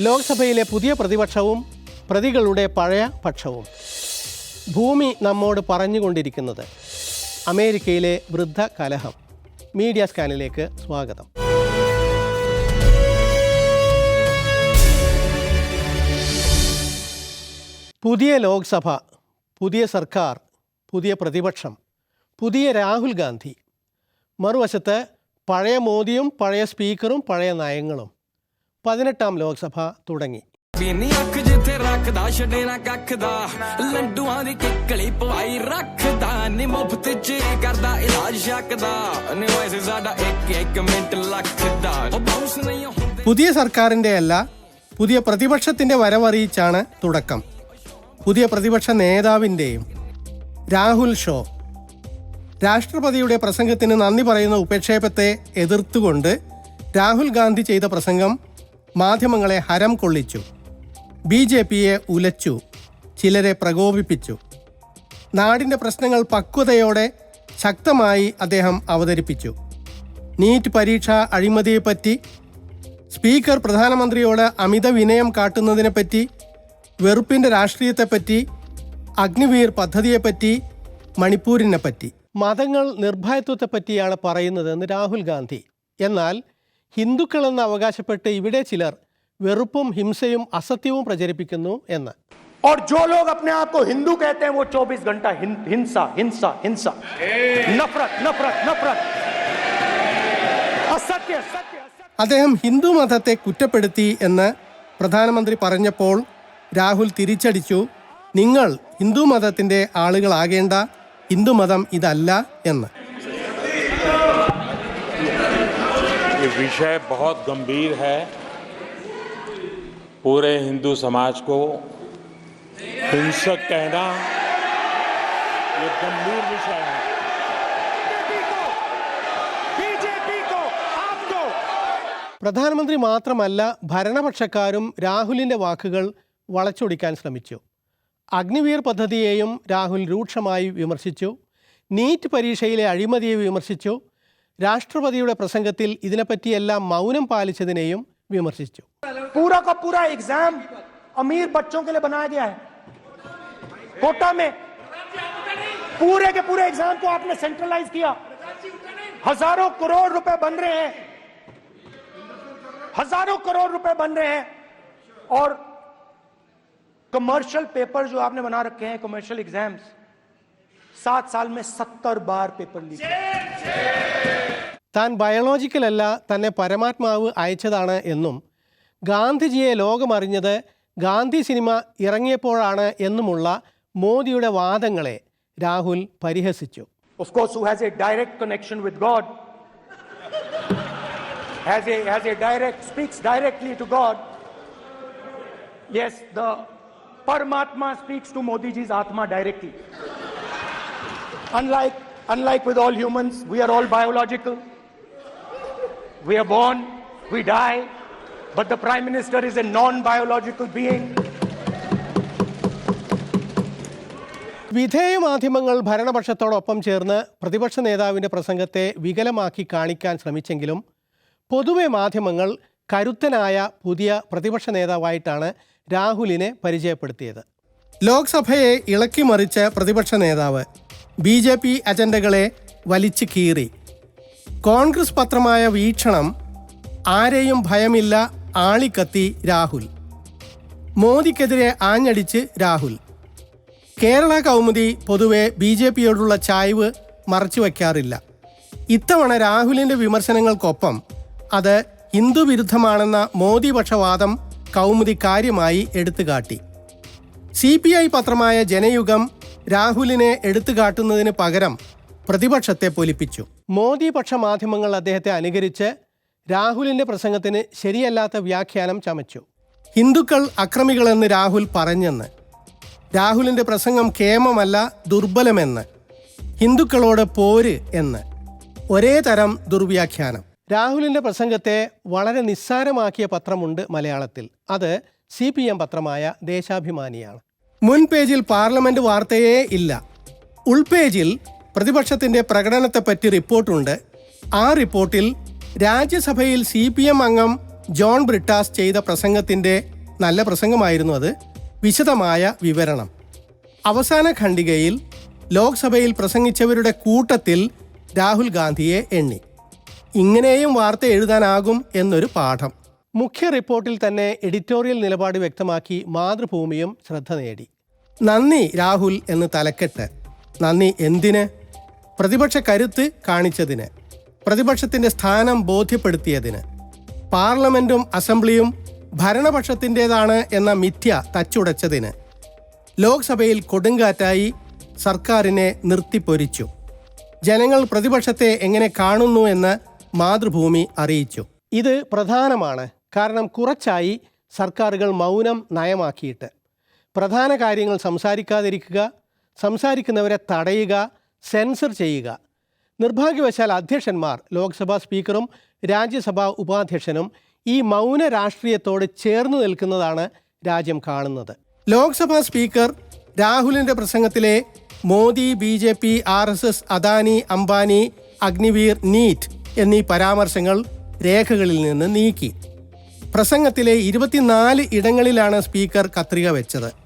ലോക്സഭയിലെ പുതിയ പ്രതിപക്ഷവും പ്രതികളുടെ പഴയ പക്ഷവും. ഭൂമി നമ്മോട് പറഞ്ഞുകൊണ്ടിരിക്കുന്നത് അമേരിക്കയിലെ വൃദ്ധ കലഹം. മീഡിയ സ്കാനിലേക്ക് സ്വാഗതം. പുതിയ ലോക്സഭ പുതിയ സർക്കാർ പുതിയ പ്രതിപക്ഷം പുതിയ രാഹുൽ ഗാന്ധി. മറുവശത്ത് പഴയ മോദിയും പഴയ സ്പീക്കറും പഴയ നയങ്ങളും. പതിനെട്ടാം ലോക്സഭ തുടങ്ങി ਵੀ ਨੀ ਅੱਖ ਜਿੱਥੇ ਰੱਖਦਾ ਛੱਡੇ ਨਾ ਕੱਖ ਦਾ ਲੰਡੂਆਂ ਦੀ ਕਿੱਕਲੀ ਪਵਾਈ ਰੱਖਦਾ ਨੀ ਮੁਫਤ ਚ ਕਰਦਾ ਇਲਾਜ ਸ਼ੱਕ ਦਾ ਨੀ ਵੈਸੇ ਸਾਡਾ ਇੱਕ ਇੱਕ ਮਿੰਟ ਲੱਖਦਾ ਉਹ ਬਾਉਂਸ ਨਹੀਂ ਹੁੰਦੇ പുതിയ സർക്കാരിൻ്റെ അല്ല പുതിയ പ്രതിപക്ഷത്തിൻ്റെ വരവറിയിച്ചാണ് തുടക്കം പുതിയ പ്രതിപക്ഷ നേതാവിൻ്റെയും രാഹുൽ ഷോ രാഷ്ട്രപതിയുടെ പ്രസംഗത്തിന് നന്ദി പറയുന്ന ഉപക്ഷേപത്തെ എതിർത്തുകൊണ്ട് രാഹുൽ ഗാന്ധി ചെയ്ത പ്രസംഗം മാധ്യമങ്ങളെ ഹരം കൊള്ളിച്ചു. ബി ജെ പിയെ ഉലച്ചു. ചിലരെ പ്രകോപിപ്പിച്ചു. നാടിന്റെ പ്രശ്നങ്ങൾ പക്വതയോടെ ശക്തമായി അദ്ദേഹം അവതരിപ്പിച്ചു. നീറ്റ് പരീക്ഷ അഴിമതിയെപ്പറ്റി സ്പീക്കർ പ്രധാനമന്ത്രിയോട് അമിത വിനയം കാട്ടുന്നതിനെപ്പറ്റി വെറുപ്പിന്റെ രാഷ്ട്രീയത്തെപ്പറ്റി അഗ്നിവീർ പദ്ധതിയെപ്പറ്റി മണിപ്പൂരിനെപ്പറ്റി. മതങ്ങൾ നിർഭയത്വത്തെപ്പറ്റിയാണ് പറയുന്നതെന്ന് രാഹുൽ ഗാന്ധി. എന്നാൽ ഹിന്ദുക്കളെന്ന് അവകാശപ്പെട്ട് ഇവിടെ ചിലർ വെറുപ്പും ഹിംസയും അസത്യവും പ്രചരിപ്പിക്കുന്നു എന്ന് और जो लोग अपने आप को हिंदू कहते हैं वो 24 घंटा हिं- हिंसा हिंसा हिंसा नफरत नफरत नफरत असत्य सत्य असत्य അദ്ദേഹം ഹിന്ദു മതത്തെ കുറ്റപ്പെടുത്തി എന്ന് പ്രധാനമന്ത്രി പറഞ്ഞപ്പോൾ രാഹുൽ തിരിച്ചടിച്ചു നിങ്ങൾ ഹിന്ദു മതത്തിൻ്റെ ആളുകളാകേണ്ട ഹിന്ദുമതം ഇതല്ല എന്ന് ये विषय बहुत गंभीर है पूरे हिंदू समाज को हिंसक कहना ये गंभीर विषय है बीजेपी को आपको പ്രധാനമന്ത്രി മാത്രമല്ല ഭരണപക്ഷക്കാരും രാഹുലിൻ്റെ വാക്കുകൾ വളച്ചൊടിക്കാൻ ശ്രമിച്ചു അഗ്നിവീർ പദ്ധതിയെയും രാഹുൽ രൂക്ഷമായി വിമർശിച്ചു നീറ്റ് പരീക്ഷയിലെ അഴിമതിയെ വിമർശിച്ചു രാഷ്ട്രപതിയുടെ പ്രസംഗത്തിൽ ഇതിനെപ്പറ്റിയെല്ലാം മൗനം പാലിച്ചതിനെയും വിമർശിച്ചു पूरा का पूरा एग्जाम अमीर बच्चों के लिए बनाया गया है कोटा में पूरे के पूरे एग्जाम को आपने सेंट्रलाइज किया हजारों करोड़ रुपए बन रहे हैं हजारों करोड़ रुपए बन रहे हैं और कमर्शियल पेपर जो आपने बना रखे हैं कमर्शियल एग्जाम्स सात साल में सत्तर बार पेपर लीक താൻ ബയോളജിക്കലല്ല തന്നെ പരമാത്മാവ് അയച്ചതാണ് എന്നും ഗാന്ധിജിയെ ലോകമറിഞ്ഞത് ഗാന്ധി സിനിമ ഇറങ്ങിയപ്പോഴാണ് എന്നുമുള്ള മോദിയുടെ വാദങ്ങളെ രാഹുൽ പരിഹസിച്ചു of course, who has a direct connection with God, has a has a direct speaks directly to God. Yes, the Paramatma speaks to Modi ji's Atma directly. Unlike unlike with all humans, we are all biological. We are born, we die, but the Prime Minister is a non-biological being. വിധേയ മാധ്യമങ്ങൾ ഭരണപക്ഷത്തോടൊപ്പം ചേർന്ന് പ്രതിപക്ഷ നേതാവിന്റെ പ്രസംഗത്തെ വികലമാക്കി കാണിക്കാൻ ശ്രമിച്ചെങ്കിലും പൊതുവെ മാധ്യമങ്ങൾ കരുത്തനായ പുതിയ പ്രതിപക്ഷ നേതാവായിട്ടാണ് രാഹുലിനെ പരിചയപ്പെടുത്തിയത് ലോക്സഭയെ ഇളക്കിമറിച്ച പ്രതിപക്ഷ നേതാവ് ബി ജെ പി അജണ്ടകളെ വലിച്ചു കീറി കോൺഗ്രസ് പത്രമായ വീക്ഷണം ആരെയും ഭയമില്ല ആളിക്കത്തി രാഹുൽ. മോദിക്കെതിരെ ആഞ്ഞടിച്ച് രാഹുൽ. കേരള കൗമുദി പൊതുവെ ബി ജെ പിയോടുള്ള ചായ്വ് മറച്ചു വയ്ക്കാറില്ല. ഇത്തവണ രാഹുലിന്റെ വിമർശനങ്ങൾക്കൊപ്പം അത് ഹിന്ദുവിരുദ്ധമാണെന്ന മോദിപക്ഷവാദം മോദി പക്ഷവാദം കൗമുദി കാര്യമായി എടുത്തുകാട്ടി. സി പി ഐ പത്രമായ ജനയുഗം രാഹുലിനെ എടുത്തുകാട്ടുന്നതിന് പകരം പ്രതിപക്ഷത്തെ പൊലിപ്പിച്ചു. മോദി പക്ഷ മാധ്യമങ്ങൾ അദ്ദേഹത്തെ അനുകരിച്ച് രാഹുലിന്റെ പ്രസംഗത്തിന് ശരിയല്ലാത്ത വ്യാഖ്യാനം ചമച്ചു. ഹിന്ദുക്കൾ അക്രമികളെന്ന് രാഹുൽ പറഞ്ഞെന്ന്. രാഹുലിന്റെ പ്രസംഗം കേമമല്ല ദുർബലമെന്ന്. ഹിന്ദുക്കളോട് പോര് എന്ന്. ഒരേ തരം ദുർവ്യാഖ്യാനം. രാഹുലിന്റെ പ്രസംഗത്തെ വളരെ നിസ്സാരമാക്കിയ പത്രമുണ്ട് മലയാളത്തിൽ. അത് സി പി എം പത്രമായ ദേശാഭിമാനിയാണ്. മുൻ പേജിൽ പാർലമെന്റ് വാർത്തയേ ഇല്ല. ഉൾപേജിൽ പ്രതിപക്ഷത്തിന്റെ പ്രകടനത്തെപ്പറ്റി റിപ്പോർട്ടുണ്ട്. ആ റിപ്പോർട്ടിൽ രാജ്യസഭയിൽ സി പി എം അംഗം ജോൺ ബ്രിട്ടാസ് ചെയ്ത പ്രസംഗത്തിന്റെ നല്ല പ്രസംഗമായിരുന്നു അത്. വിശദമായ വിവരണം. അവസാന ഖണ്ഡികയിൽ ലോക്സഭയിൽ പ്രസംഗിച്ചവരുടെ കൂട്ടത്തിൽ രാഹുൽ ഗാന്ധിയെ എണ്ണി. ഇങ്ങനെയും വാർത്ത എഴുതാനാകും എന്നൊരു പാഠം. മുഖ്യ റിപ്പോർട്ടിൽ തന്നെ എഡിറ്റോറിയൽ നിലപാട് വ്യക്തമാക്കി മാതൃഭൂമിയും ശ്രദ്ധ നേടി. നന്ദി രാഹുൽ എന്ന് തലക്കെട്ട്. നന്ദി എന്തിന്? പ്രതിപക്ഷ കരുത്ത് കാണിച്ചതിന് പ്രതിപക്ഷത്തിന്റെ സ്ഥാനം ബോധ്യപ്പെടുത്തിയതിന് പാർലമെന്റും അസംബ്ലിയും ഭരണപക്ഷത്തിന്റെതാണ് എന്ന മിഥ്യ തച്ചുടച്ചതിന് ലോക്സഭയിൽ കൊടുങ്കാറ്റായി സർക്കാരിനെ നിർത്തിപ്പൊരിച്ചു. ജനങ്ങൾ പ്രതിപക്ഷത്തെ എങ്ങനെ കാണുന്നു എന്ന് മാതൃഭൂമി അറിയിച്ചു. ഇത് പ്രധാനമാണ്. കാരണം കുറച്ചായി സർക്കാരുകൾ മൗനം നയമാക്കിയിട്ട്. പ്രധാന കാര്യങ്ങൾ സംസാരിക്കാതിരിക്കുക സംസാരിക്കുന്നവരെ തടയുക സെൻസർ ചെയ്യുക. നിർഭാഗ്യവശാൽ അധ്യക്ഷന്മാർ ലോക്സഭാ സ്പീക്കറും രാജ്യസഭാ ഉപാധ്യക്ഷനും ഈ മൗന രാഷ്ട്രീയത്തോട് ചേർന്ന് നിൽക്കുന്നതാണ് രാജ്യം കാണുന്നത്. ലോക്സഭാ സ്പീക്കർ രാഹുലിന്റെ പ്രസംഗത്തിലെ Modi B J P R S S Adani Ambani Agniveer NEET എന്നീ പരാമർശങ്ങൾ രേഖകളിൽ നിന്ന് നീക്കി. പ്രസംഗത്തിലെ ഇരുപത്തിനാല് ഇടങ്ങളിലാണ് സ്പീക്കർ കത്രിക വെച്ചത്.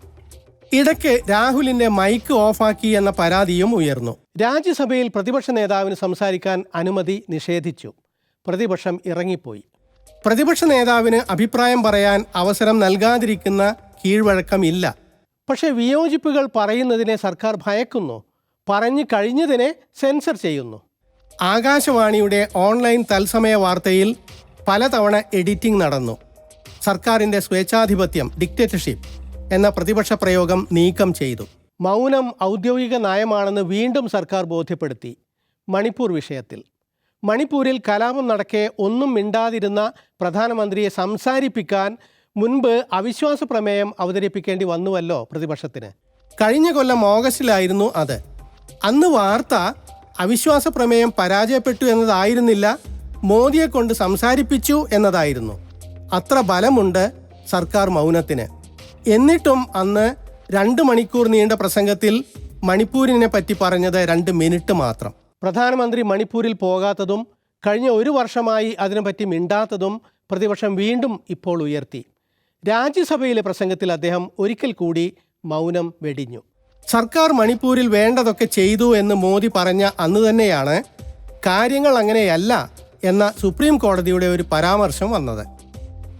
ഇടയ്ക്ക് രാഹുലിന്റെ മൈക്ക് ഓഫാക്കി എന്ന പരാതിയും ഉയർന്നു. രാജ്യസഭയിൽ പ്രതിപക്ഷ നേതാവിന് സംസാരിക്കാൻ അനുമതി നിഷേധിച്ചു. പ്രതിപക്ഷം ഇറങ്ങിപ്പോയി. പ്രതിപക്ഷ നേതാവിന് അഭിപ്രായം പറയാൻ അവസരം നൽകാതിരിക്കുന്ന കീഴ്വഴക്കമില്ല. പക്ഷേ വിയോജിപ്പുകൾ പറയുന്നതിനെ സർക്കാർ ഭയക്കുന്നു. പറഞ്ഞു കഴിഞ്ഞതിനെ സെൻസർ ചെയ്യുന്നു. ആകാശവാണിയുടെ ഓൺലൈൻ തത്സമയ വാർത്തയിൽ പലതവണ എഡിറ്റിംഗ് നടന്നു. സർക്കാരിന്റെ സ്വേച്ഛാധിപത്യം ഡിക്റ്റേറ്റർഷിപ്പ് എന്ന പ്രതിപക്ഷ പ്രയോഗം നീക്കം ചെയ്തു. മൗനം ഔദ്യോഗിക നയമാണെന്ന് വീണ്ടും സർക്കാർ ബോധ്യപ്പെടുത്തി. മണിപ്പൂർ വിഷയത്തിൽ. മണിപ്പൂരിൽ കലാപം നടക്കെ ഒന്നും മിണ്ടാതിരുന്ന പ്രധാനമന്ത്രിയെ സംസാരിപ്പിക്കാൻ മുൻപ് അവിശ്വാസ പ്രമേയം അവതരിപ്പിക്കേണ്ടി വന്നുവല്ലോ പ്രതിപക്ഷത്തിന്. കഴിഞ്ഞ കൊല്ലം ഓഗസ്റ്റിലായിരുന്നു അത്. അന്ന് വാർത്ത അവിശ്വാസ പ്രമേയം പരാജയപ്പെട്ടു എന്നതായിരുന്നില്ല മോദിയെ കൊണ്ട് സംസാരിപ്പിച്ചു എന്നതായിരുന്നു. അത്ര ബലമുണ്ട് സർക്കാർ മൗനത്തിന്. എന്നിട്ടും അന്ന് രണ്ട് മണിക്കൂർ നീണ്ട പ്രസംഗത്തിൽ മണിപ്പൂരിനെ പറ്റി പറഞ്ഞത് രണ്ട് മിനിറ്റ് മാത്രം. പ്രധാനമന്ത്രി മണിപ്പൂരിൽ പോകാത്തതും കഴിഞ്ഞ ഒരു വർഷമായി അതിനെപ്പറ്റി മിണ്ടാത്തതും പ്രതിപക്ഷം വീണ്ടും ഇപ്പോൾ ഉയർത്തി. രാജ്യസഭയിലെ പ്രസംഗത്തിൽ അദ്ദേഹം ഒരിക്കൽ കൂടി മൗനം വെടിഞ്ഞു. സർക്കാർ മണിപ്പൂരിൽ വേണ്ടതൊക്കെ ചെയ്തു എന്ന് മോദി പറഞ്ഞ അന്ന് തന്നെയാണ് കാര്യങ്ങൾ അങ്ങനെയല്ല എന്ന സുപ്രീം കോടതിയുടെ ഒരു പരാമർശം വന്നത്.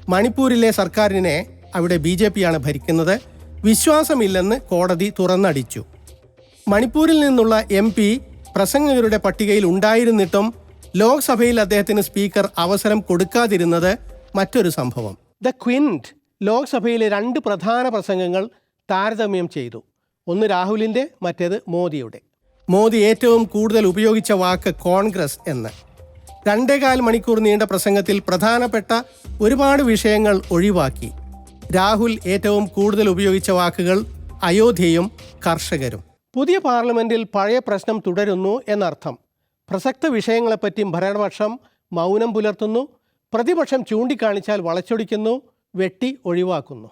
മണിപ്പൂരിലെ സർക്കാരിനെ അവിടെ ബി ജെ പിയാണ് ഭരിക്കുന്നത്. വിശ്വാസമില്ലെന്ന് കോടതി തുറന്നടിച്ചു. മണിപ്പൂരിൽ നിന്നുള്ള എം പി പ്രസംഗകരുടെ പട്ടികയിൽ ഉണ്ടായിരുന്നിട്ടും ലോക്സഭയിൽ അദ്ദേഹത്തിന് സ്പീക്കർ അവസരം കൊടുക്കാതിരുന്നത് മറ്റൊരു സംഭവം. ദ ക്വിന്റ് ലോക്സഭയിലെ രണ്ട് പ്രധാന പ്രസംഗങ്ങൾ താരതമ്യം ചെയ്തു. ഒന്ന് രാഹുലിന്റെ മറ്റേത് മോദിയുടെ. മോദി ഏറ്റവും കൂടുതൽ ഉപയോഗിച്ച വാക്ക് കോൺഗ്രസ് എന്ന്. രണ്ടേകാൽ മണിക്കൂർ നീണ്ട പ്രസംഗത്തിൽ പ്രധാനപ്പെട്ട ഒരുപാട് വിഷയങ്ങൾ ഒഴിവാക്കി. രാഹുൽ ഏറ്റവും കൂടുതൽ ഉപയോഗിച്ച വാക്കുകൾ അയോധ്യയും കർഷകരും. പുതിയ പാർലമെന്റിൽ പഴയ പ്രശ്നം തുടരുന്നു എന്നർത്ഥം. പ്രസക്ത വിഷയങ്ങളെപ്പറ്റി ഭരണപക്ഷം മൗനം പുലർത്തുന്നു. പ്രതിപക്ഷം ചൂണ്ടിക്കാണിച്ചാൽ വളച്ചൊടിക്കുന്നു വെട്ടി ഒഴിവാക്കുന്നു.